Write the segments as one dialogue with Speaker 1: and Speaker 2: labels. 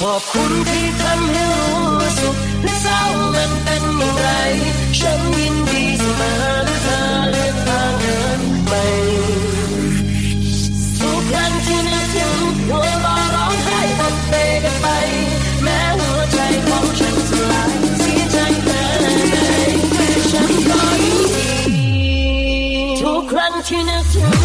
Speaker 1: ขอบคุณที่ทำให้รู้สุขในเศร้ามันเป็นอย่างไร ฉันยินดีที่มาและเธอเลือทางเดินไปสุขนั้นที่นึกถึงหัวบอาร้องไห้ตัดเตกันไป แม้หัวใจของฉันสลายเสียใจแค่ไหนฉันก็ยินดีทุกครั้งที่นึกถึง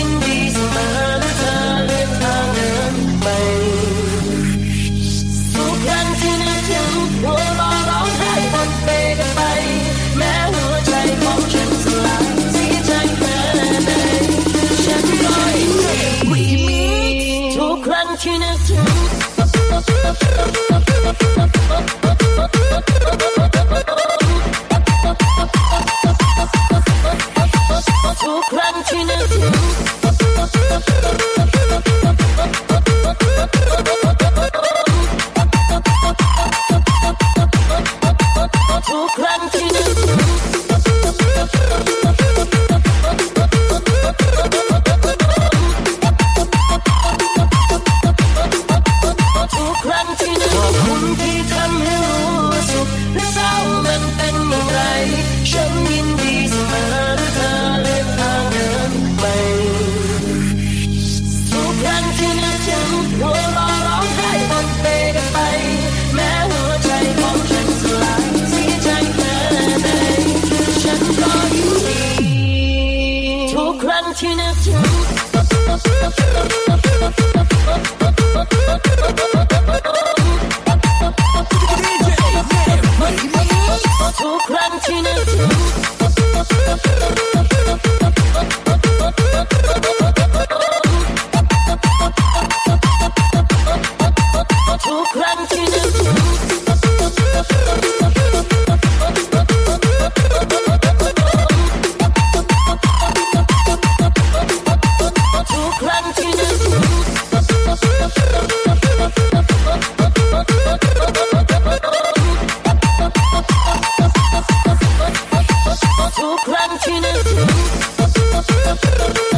Speaker 1: looking at you. Çok looking at Thank you.